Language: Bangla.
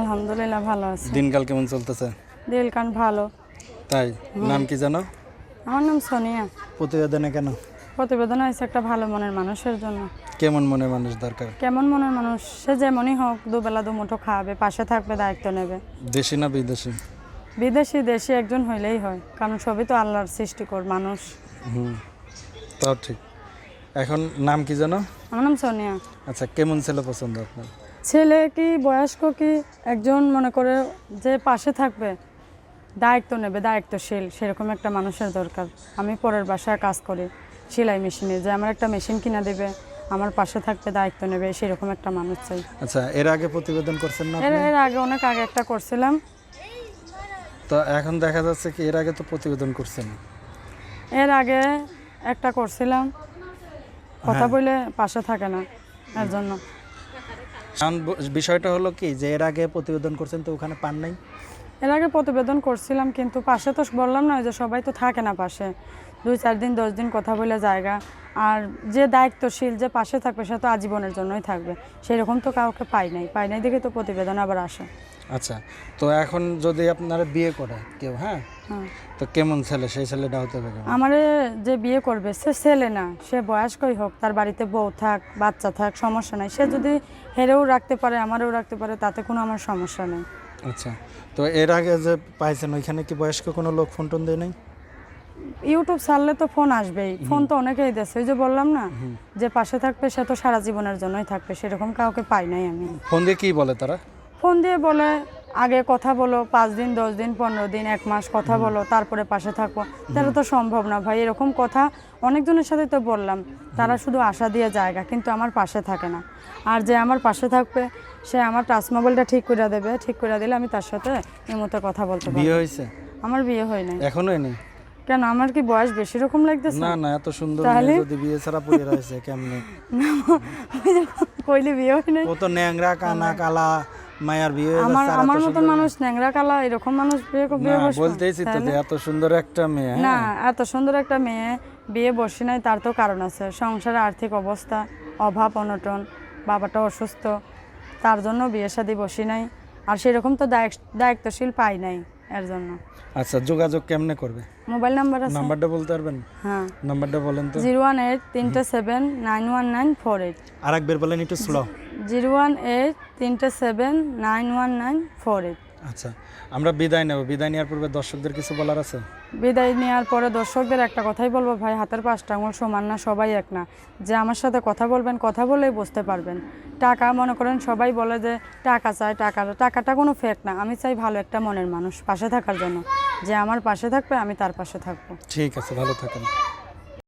আলহামদুলিল্লাহ ভালো আছে। দিনকাল কেমন চলতেছে? দিলকান ভালো। তাই? নাম কি জানো? আমার নাম সোনিয়া। প্রতিবেদনে কেন? প্রতিবেদন হয়েছে একটা ভালো মনের মানুষের জন্য। কেমন মনের মানুষ দরকার? কেমন মনের মানুষ? সে যেমনই হোক দুবেলা দুমুঠো খাওয়াবে পাশে থাকবে দায়িত্ব নেবে। দেশি না বিদেশি? বিদেশি দেশি একজন হইলেই হয়। কারণ সবই তো আল্লাহর সৃষ্টিকর মানুষ। হুম তাও ঠিক। এখন নাম কি জানো? আমার নাম সোনিয়া। আচ্ছা কেমন ছেলে পছন্দ আপনার? ছেলে কি বয়স্ক কি একজন মনে করে যে পাশে থাকবে দায়িত্ব নেবে দায়িত্বশীল সেরকম একটা মানুষের দরকার। আমি পরের বাসায় কাজ করি সেলাই মেশিনে যে আমার একটা মেশিন কিনা দেবে আমার পাশে থাকবে দায়িত্ব নেবে সেরকম একটা মানুষ চাই। আচ্ছা এর আগে প্রতিবেদন করছেন না এর এর আগে অনেক আগে একটা করছিলাম। তো এখন দেখা যাচ্ছে কি এর আগে তো প্রতিবেদন করছেন। এর আগে একটা করছিলাম। কথা বলে পাশে থাকে না এর জন্য। বিষয়টা হলো কি যে এর আগে প্রতিবেদন করছেন তো ওখানে পান নাই। এর আগে প্রতিবেদন করছিলাম কিন্তু পাশে তো বললাম না যে সবাই তো থাকে না পাশে। দুই চার দিন দশ দিন কথা বলে জায়গা। আর যে দায়িত্বশীল যে পাশে থাকবে সে তো আজীবনের জন্যই থাকবে। সেরকম তো কাউকে পাই নাই। পাই নাই দেখে তো প্রতিবেদন আবার আসে। আচ্ছা তো এখন যদি আপনারা বিয়ে করে কেউ হ্যাঁ? হ্যাঁ। তো কেমন ছেলে? সেই ছেলেটা হতে হবে কেমন? আমারে যে বিয়ে করবে সে ছেলে না। সে বয়স্কই হোক তার বাড়িতে বউ থাক বাচ্চা থাক সমস্যা নাই। সে যদি হেরেও রাখতে পারে আমারও রাখতে পারে তাতে কোনো আমার সমস্যা নেই। আচ্ছা তো এর আগে যে পাইছেন ওইখানে কি বয়স্ক কোনো লোক ফোন টোন দেয় নাই? ইউটিউব ছাড়লে তো ফোন আসবেই। ফোন তো অনেকেই দেশে ওই যে বললাম না যে পাশে থাকবে সে তো সারা জীবনের জন্যই থাকবে। সেরকম কাউকে পাই নাই আমি। ফোন দিয়ে কি বলে তারা? ফোন দিয়ে বলে আগে কথা বলো পাঁচ দিন দশ দিন পনেরো দিন এক মাস কথা বলো তারপরে পাশে থাকব তাহলে তো সম্ভব না ভাই। এরকম কথা অনেকজনের সাথে তো বললাম তারা শুধু আশা দিয়ে জায়গা কিন্তু আমার পাশে থাকে না। আর যে আমার পাশে থাকবে সে আমার টাচ মোবাইলটা ঠিক করে দেবে ঠিক করে দিলে আমি তার সাথে এই মতো কথা বলতে পারব। বিয়ে হয়েছে? আমার বিয়ে হয় নাই। এখনও নেই কেন আমার কি বয়স বেশি রকম লাগতেছে? না না এত সুন্দর? মেয়ে যদি বিয়ে ছাড়া পড়ে রয়েছে কেমনে? কইলে বিয়ে হয় নাই ও তো ন্যাংরা কানা কালা মায়ার বিয়ে আমার আমার সুন্দর- মানুষ ন্যাংরা কালা এরকম মানুষ বিয়ে কর- বিয়ে না বলতেইছি তো যে এত সুন্দর একটা মেয়ে না হ্যাঁ এত সুন্দর একটা মেয়ে বিয়ে বসে নাই তার তো কারণ আছে। সংসারে আর্থিক অবস্থা অভাব অনটন বাবাটা অসুস্থ। তার জন্য বিয়ে শাদি বসি নাই। আর সেরকম তো দায়িত্বশীল পাই নাই এর জন্য। আচ্ছা যোগাযোগ কেমনে করবে? মোবাইল নাম্বার আছে। নাম্বারটা বলতে পারবেন? হ্যাঁ। নাম্বারটা বলেন তো। 018 আরেকবার বলেন একটু স্লো 018 তিনটা 7 আচ্ছা আমরা বিদায় নেব। বিদায় নেওয়ার পূর্বে দর্শকদের কিছু বলার আছে? বিদায় নেওয়ার পরে দর্শকদের একটা কথাই বলব ভাই হাতের পাঁচটা আঙুল সমান না সবাই এক না। যে আমার সাথে কথা বলবেন কথা বলেই বুঝতে পারবেন। টাকা মনে করেন সবাই বলে যে টাকা চায় টাকা টাকাটা কোনো ফেক না। আমি চাই ভালো একটা মনের মানুষ পাশে থাকার জন্য। যে আমার পাশে থাকবে আমি তার পাশে থাকব। ঠিক আছে ভালো থাকেন।